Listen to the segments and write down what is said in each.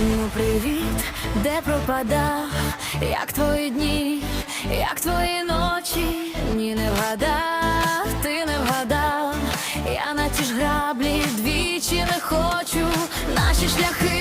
світ, де пропадав, як твої дні, як твої ночі, ні не вгадав, ти не вгадав, я на ті ж граблі двічі не хочу, наші шляхи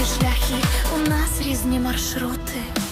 різні шляхи, у нас різні маршрути.